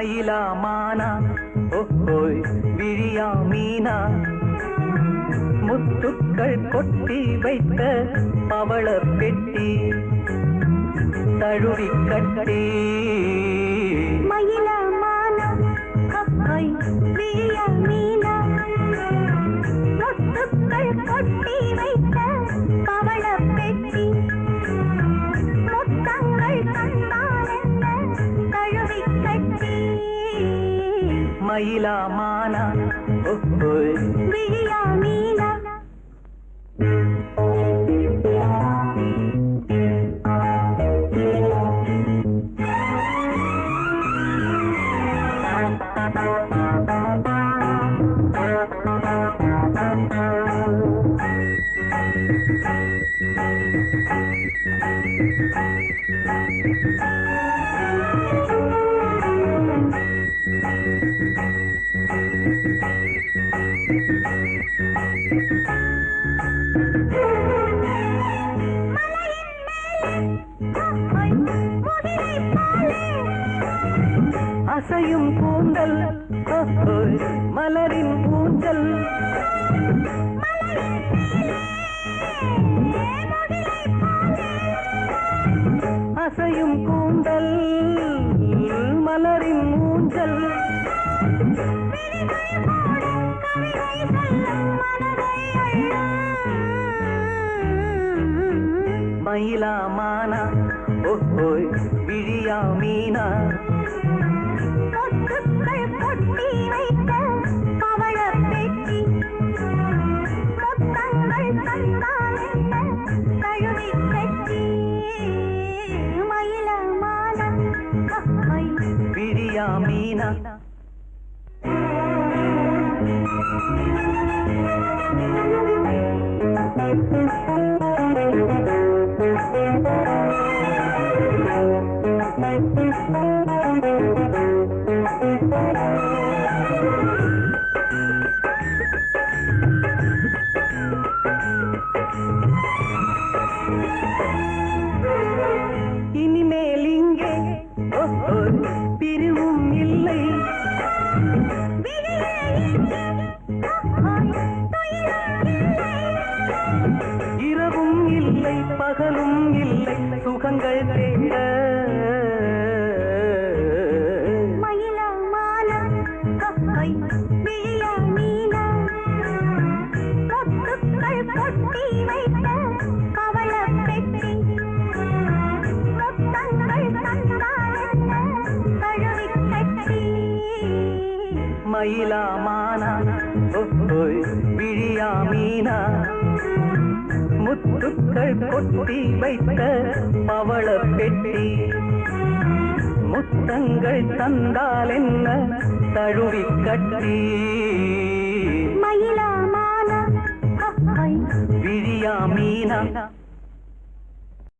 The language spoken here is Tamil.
மயிலா மானா? ஓஹோய் விழியா மீனா? முத்துக்கள் கொட்டி வைத்த பவள பெட்டி தழுவி கட்டி. மயிலா மானா? மயிலா மானா. ஓஹோய் விழிய மீனா. கப்பை அசையும் கூந்தல் மலரின் ஊஞ்சல். அசையும் கூந்தல் மலரின் மூஞ்சல் மயிலா மானா? ஓஹோய் விழியா மீனா? முத்துக்கள் கொட்டி கப்பை விழியா கட்டி மயிலா மானா விழியா மீனா. முத்துக்கள் கொட்டி வைத்த பவள பெட்டி. முத்தங்கள் தந்தால் என்ன தழுவி கட்டி. மயில மால விழியா மீனா